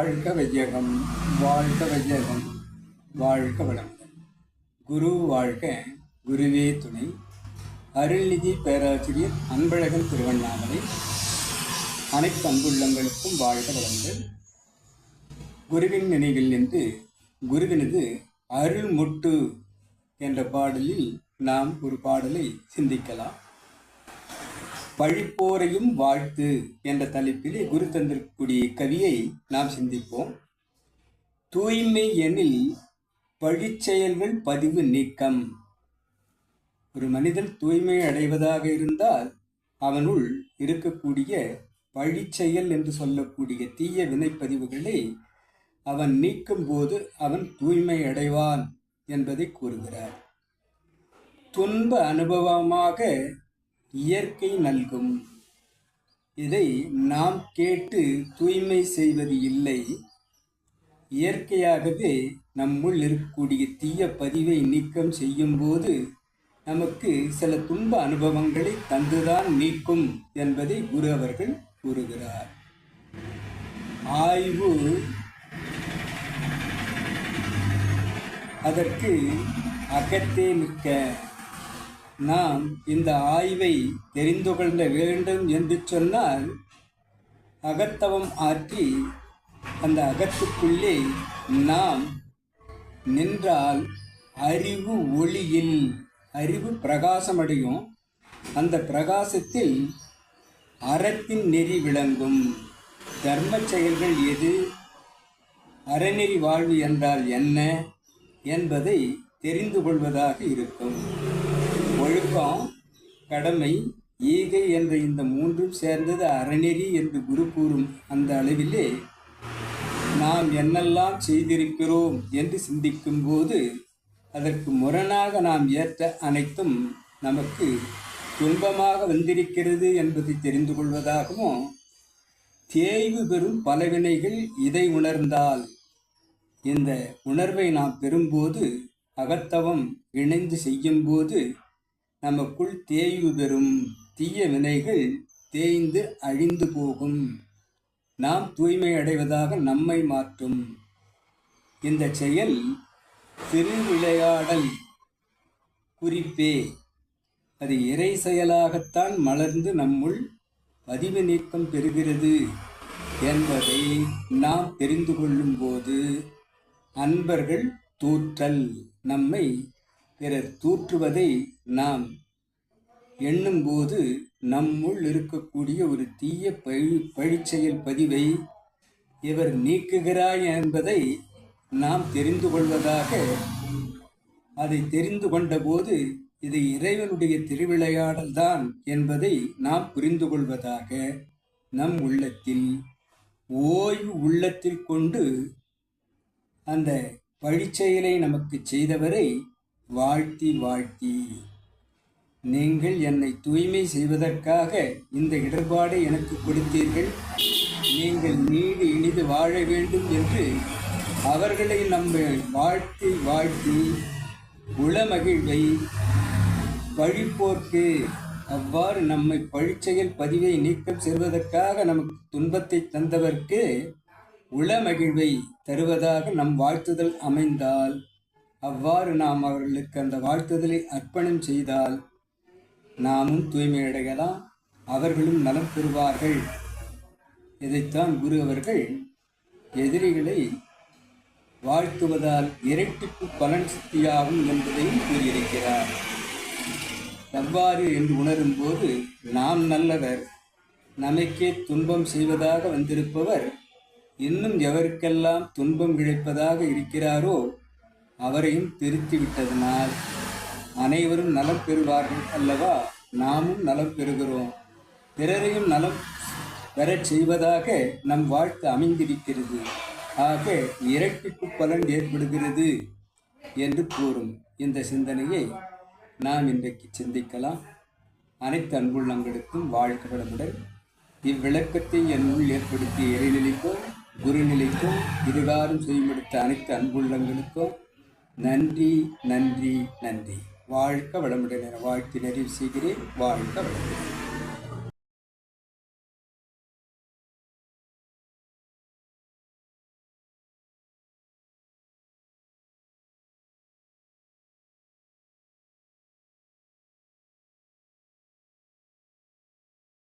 வாழ்க வையகம் வாழ்க வையகம் வாழ்க வளமுடன் குரு வாழ்க குருவே துணை. அருள்நிதி பேராசிரியர் அன்பழகன் திருவண்ணாமலை. அனைத்து அன்புள்ளங்களுக்கும் வாழ்க வளங்கள். குருவின் நினைவில் நின்று குருவினது அருள்முட்டு என்ற பாடலில் நாம் ஒரு பாடலை சிந்திக்கலாம். பழிப்போரையும் வாழ்த்து என்ற தலைப்பிலே குரு தந்திருக்கக்கூடிய கவியை நாம் சிந்திப்போம். தூய்மை எனில் பழிச்செயல்கள் பதிவு நீக்கம். ஒரு மனிதன் தூய்மை அடைவதாக இருந்தால் அவனுள் இருக்கக்கூடிய பழிச்செயல் என்று சொல்லக்கூடிய தீய வினைப்பதிவுகளை அவன் நீக்கும் போது அவன் தூய்மை அடைவான் என்பதை கூறுகிறார். துன்ப அனுபவமாக இயற்கை நல்கும். இதை நாம் கேட்டு தூய்மை செய்வது இல்லை. இயற்கையாகவே நம்முள் இருக்கக்கூடிய தீய பதிவை நீக்கம் செய்யும்போது நமக்கு சில துன்ப அனுபவங்களை தந்துதான் நீக்கும் என்பதை குரு அவர்கள் கூறுகிறார். ஆய்வு அதற்கு அகத்தே மிக்க நாம் இந்த ஆய்வை தெரிந்து கொள்ள வேண்டும் என்று சொன்னால் அகத்தவம் ஆற்றி அந்த அகத்துக்குள்ளே நாம் நின்றால் அறிவு ஒளியில் அறிவு பிரகாசமடையும். அந்த பிரகாசத்தில் அறத்தின் நெறி விளங்கும். தர்ம செயல்கள் எது? அறநெறி வாழ்வு என்றால் என்ன என்பதை தெரிந்து கொள்வதாக இருக்கும். ஒழுக்கம் கடமை ஈகை என்ற இந்த மூன்றும் சேர்ந்தது அறநெறி என்று குரு கூறும் அந்த அளவிலே நாம் என்னெல்லாம் செய்திருக்கிறோம் என்று சிந்திக்கும் போது அதற்கு முரணாக நாம் ஏற்ற அனைத்தும் நமக்கு துன்பமாக வந்திருக்கிறது என்பதை தெரிந்து கொள்வதாகவும் தேய்வு பெறும் பலவினைகள் இதை உணர்ந்தால் இந்த உணர்வை நாம் பெறும்போது அகத்தவம் இணைந்து செய்யும்போது நமக்குள் தேய்வு பெறும் தீய வினைகள் தேய்ந்து அழிந்து போகும். நாம் தூய்மை அடைவதாக நம்மை மாற்றும். இந்த செயல் திருவிளையாடல் குறிப்பே. அது இறை செயலாகத்தான் மலர்ந்து நம்முள் பதிவு நீக்கம் பெறுகிறது என்பதை நாம் தெரிந்து கொள்ளும்போது அன்பர்கள் தூற்றல் நம்மை பிறர் தூற்றுவதை நாம் எண்ணும்போது நம்முள் இருக்கக்கூடிய ஒரு தீய பழி பழிச்செயல் பதிவை இவர் நீக்குகிறாய் என்பதை நாம் தெரிந்து கொள்வதாக அதை தெரிந்து கொண்டபோது இது இறைவனுடைய திருவிளையாடல் தான் என்பதை நாம் புரிந்து கொள்வதாக நம் உள்ளத்தில் ஓய்வு உள்ளத்தில் கொண்டு அந்த பழிச்செயலை நமக்கு செய்தவரை வாழ்த்தி வாழ்த்தி. நீங்கள் என்னை தூய்மை செய்வதற்காக இந்த இடர்பாடை எனக்கு கொடுத்தீர்கள். நீங்கள் நீடு இனிது வாழ வேண்டும் என்று அவர்களை நம்ம வாழ்த்தி வாழ்த்தி உளமகிழ்வை பழிப்போர்க்கு அவ்வாறு நம்மை பழிச்செயல் பதிவை நீக்கம் செய்வதற்காக நமக்கு துன்பத்தை தந்தவர்க்கு உளமகிழ்வை தருவதாக நம் வாழ்த்துதல் அமைந்தால் அவ்வாறு நாம் அவர்களுக்கு அந்த வாழ்த்துதலை அர்ப்பணம் செய்தால் நாமும் தூய்மையடையலாம். அவர்களும் நலம் பெறுவார்கள். இதைத்தான் குரு அவர்கள் எதிரிகளை வாழ்த்துவதால் இரட்டிப்பு பலன் சித்தியாகும் என்பதையும் கூறியிருக்கிறார். எவ்வாறு என்று உணரும்போது நாம் நல்லவர். நமக்கே துன்பம் செய்வதாக வந்திருப்பவர். இன்னும் எவருக்கெல்லாம் துன்பம் இழைப்பதாக இருக்கிறாரோ அவரையும் திருத்தி விட்டதனால் அனைவரும் நலம் பெறுவார்கள் அல்லவா? நாமும் நலம் பெறுகிறோம். பிறரையும் நலம் பெறச் செய்வதாக நம் வாழ்த்து அமைந்திருக்கிறது. ஆக இரட்டிப்பு பலன் ஏற்படுகிறது என்று கூறும் இந்த சிந்தனையை நாம் இன்றைக்கு சிந்திக்கலாம். அனைத்து அன்புள்ளங்களுக்கும் வாழ்க்கை வளமுடன். இவ்விளக்கத்தை என் உள் ஏற்படுத்திய இறைநிலைக்கும் குருநிலைக்கும் இதுகாரும் செய்யப்படுத்த அனைத்து அன்புள்ளங்களுக்கும் நன்றி நன்றி நன்றி. வாழ்க்க வளமுடன் என வாழ்த்து நிறைவு செய்கிறேன். வாழ்க்க வளமுடன்.